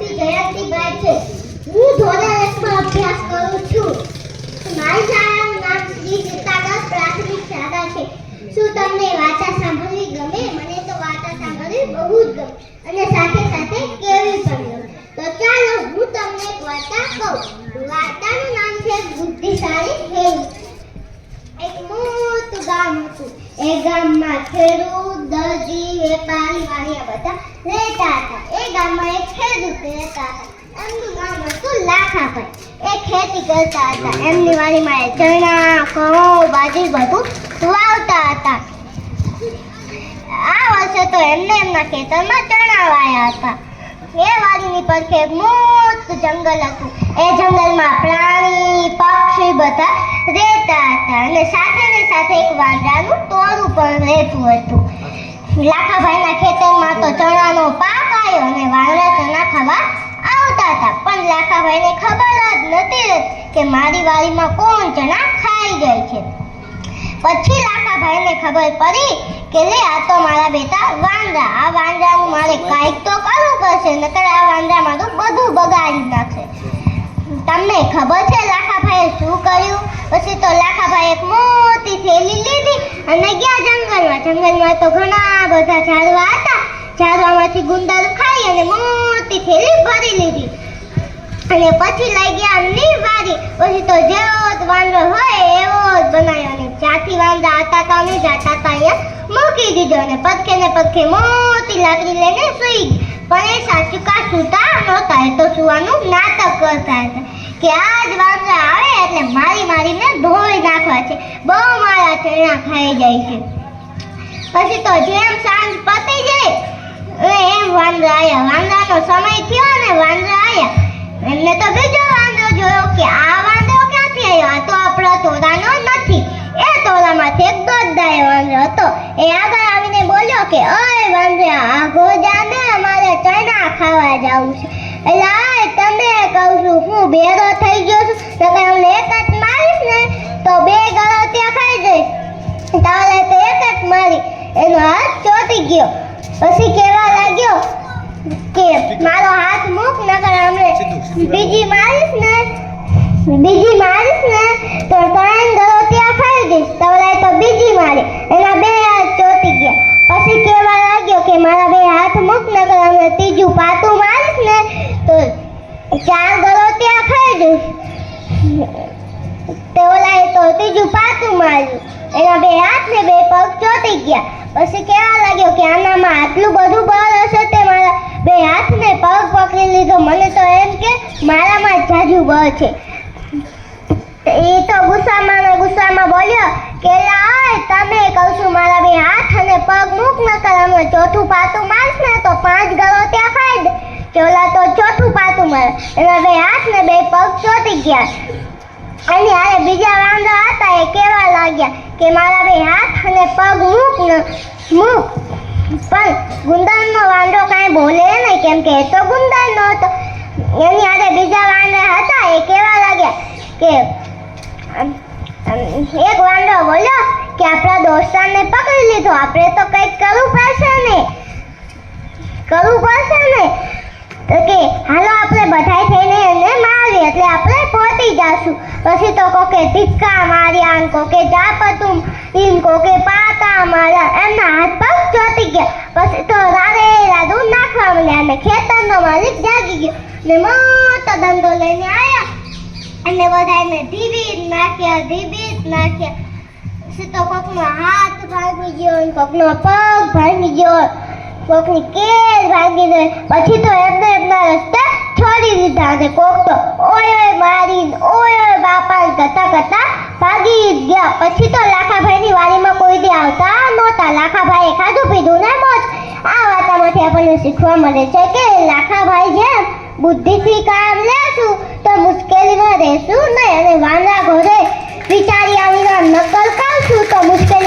મોટી જયંતિભાઈ છે. હું ધોરણ એકમાં અભ્યાસ કરું છું. મારી શાળાનું નામ શ્રી ચિત્તાદાસ પ્રાથમિક શાળા છે. શું તમને વાર્તા સાંભળવી ગમે? મને તો વાર્તા સાંભળવી બહુ જ ગમે. અને સાથે સાથે કેવી પણ ગમે. તો ચાલો હું તમને એક વાર્તા કહું. વાર્તાનું નામ છે બુદ્ધિશાળી ખેડૂત એક મોટું ગામ હતું. એ ગામમાં ખેડૂત, દરજી વેપારી વાળિયા બધા રહેતા હતા. એ ગામમાં એક ખેડૂત રહેતા હતા. એમનું નામ હતું લાખાભાઈ. એ ખેતી કરતા હતા. એમની વાડીમાં એ ચણા, ઘઉં, બાજરી બધું વાવતા હતા. આ વર્ષે તો એમને એમના ખેતરમાં ચણા વાયા હતા. એ વાડીની એક મોટું જંગલ હતું. એ જંગલમાં પ્રાણી, પક્ષી બધા રહેતા હતા. અને સાથે સાથે એક વાંદરાનું ટોળું પણ રહેતું હતું. લાખાભાઈના ખેતરમાં તો ચણાનો પાક આવ્યો અને વાંદરા ચણા ખાવા આવતા હતા. પણ લાખાભાઈને ખબર જ નથી કે મારી વાડીમાં કોણ ચણા ખાઈ જાય છે. પછી લાખાભાઈને ખબર પડી કે લે, આ તો મારા બેટા વાંદરા. આ વાંદરાનું મારે કાંઈક તો કરવું પડશે, નકર આ વાંદરા મારું બધું બગાડી નાખશે તમને ખબર છે લાખાભાઈએ જંગલમાં તો ઘણા બધા ઝાડવા હતા. ઝાડવામાંથી ગુંદર ખાઈ અને મોટી થેલી ભરી લીધી. અને પછી લઈ ગયા નિવારી. પછી તો જેવો જ વાંદરો હોય એવો જ બનાવ્યો અને જ્યાંથી વાંદરા હતા તા ને જાતા તા અહીંયા મૂકી દીધો. અને પગખે ને પગખે મોટી લાકડી લઈને સૂઈ. પણ એ સાચું કા સૂતા નહોતા. એ તો સુવાનું નાટક કરતા હતા કે આજ વાંદરા આવે એટલે મારી મારીને ધોઈ નાખવા છે. બહુ મારા ચણા ખાઈ જાય છે. પછી તો જેમ સાંજ પતી જાય એમ વાંદરા આવ્યા વાંદરાનો સમય થયો ને વાંદરા આવ્યા એમને તો બીજો વાંદરો જોયો કે આ વાંદરો ક્યાંથી આવ્યો આ તો આપણા તોરાનો નથી. એ તોરામાંથી એક દોડદાય વાંદરો હતો. એ આગળ આવીને બોલ્યો કે, ઓય વાંદરા, આ જાને અમારે ચણા ખાવા જવું છે. એટલે આય તમે કહું છું, હું બેરો થઈ ગયો છું. નકર અમને એક જ મારીશ ને, તો ગયો. પછી કેવા લાગ્યો કે મારો હાથ મૂક નકર અમને બીજી મારીશ ને બીજી મારીશ ને તો ત્રણ ત્યાં ખાઈ દઈશ તવલાય તો બીજી મારી. એના બે હાથ ચોટી ગયા. પછી કેવા લાગ્યો કે મારા બે હાથ મૂક નકર અમને ત્રીજું પાતું મારીશ ને તો ચાર ત્યાં ખાઈ દઈશ તે ઓલાએ તો ત્રીજું પાતું માર્યું. એના બે હાથ ને બે પગ ચોટી ગયા. પછી કેવા લાગ્યો કે આનામાં આટલું બધું બળ હશે તે મારા બે હાથને પગ પકડી લીધો. મને તો એમ કે મારામાં જાજુ બળ છે. એ તો ગુસ્સામાં ને ગુસ્સામાં બોલ્યો કે લાય તમે કહું છું, મારા બે હાથ અને પગ મૂક ન કર અમે ચોથું પાતું મારશ ને તો પાંચ ગળો ત્યાં ખાઈ ચોલા તો ચોથું પાતું મારે. એના બે હાથ ને બે પગ ચોટી ગયા. અને હારે બીજા વાંદરા હતા એ કેવા લાગ્યા? કે મારા બે હાથ અને પગ મૂક મૂક. પણ ગુંદરનો વાંદરો કાંઈ બોલે નહીં, કેમ કે એ તો ગુંદરનો હતો એની હારે બીજા વાંદરા હતા, એ કેવા લાગ્યા કે એક વાંદરો બોલ્યો કે આપણા દોસ્તારને પકડી લીધો. આપણે તો કંઈક કરવું પડશે ને. કરવું પડશે ને. કે, હાલો, આપણે બધાય થઈને એને મારીએ, એટલે આપણે પહોંચી જાશું. પછી તો કોકે ધિક્કા માર્યા અને કોકે જાપતું ઈન, કોકે પાતા માર્યા. એમના હાથ પગ ચોટી ગયા. પછી તો રાડે રાડું નાખવા મળ્યા અને ખેતરનો માલિક જાગી ગયો ને મોટો ધંધો લઈને આવ્યા અને બધાને ધીબી નાખ્યા ધીબી નાખ્યા. પછી તો કોકનો હાથ ભાગી ગયો કોકનો પગ ભાગી ગયો. કોકની કેર ભાંગી દે પછી તો એમને એમના રસ્તે છોડી દીધા અને કોક તો ઓય ઓય મારીને ઓય ઓય બાપા કરતા કરતા ભાગી ગયા. પછી તો લાખાભાઈની વાડીમાં કોઈ દી આવતા નહોતા. લાખાભાઈએ ખાધું પીધું ને મોજ. આ વાતામાંથી આપણને શીખવા મળે છે કે લાખાભાઈ જેમ બુદ્ધિથી કામ લેશું તો મુશ્કેલીમાં રહેશું નહીં. અને વાંદરા ઘોડે વિચારી આવીને નકલ કરશું તો જશું